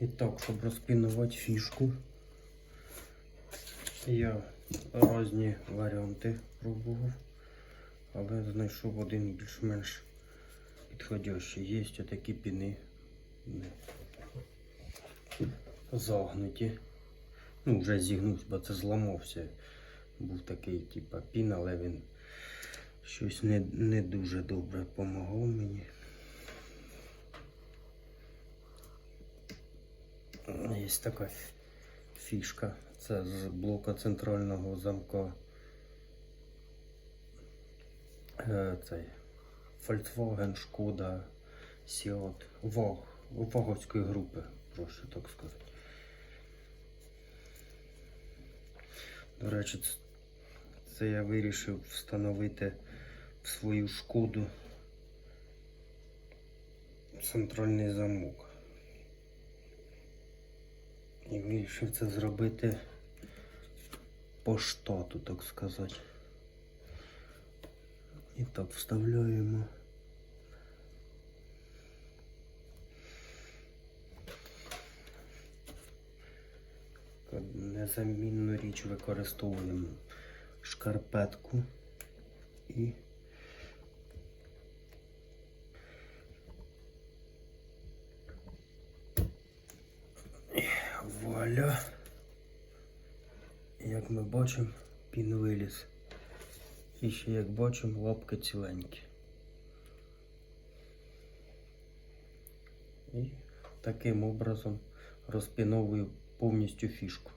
І так, щоб розпінувати фішку, я різні варіанти пробував, але знайшов один більш-менш підходящий. Є отакі піни загнуті. Ну, вже зігнувся, бо це зламався. Був такий, типа, пін, але він щось не, не дуже добре допомагав мені. Є така фішка. Це з блока центрального замка. Е, Цей Volkswagen, Шкода, Seat, Ваг, Ваговської групи, прошу так сказати. До речі, це я вирішив встановити в свою шкоду центральний замок. І вирішив це зробити по штату, так сказати. І так вставляємо. Незамінну річ використовуємо шкарпетку і вуаля. Як ми бачимо, пін виліз. І ще як бачимо, лапки ціленькі. І таким образом розпіновую повністю фішку.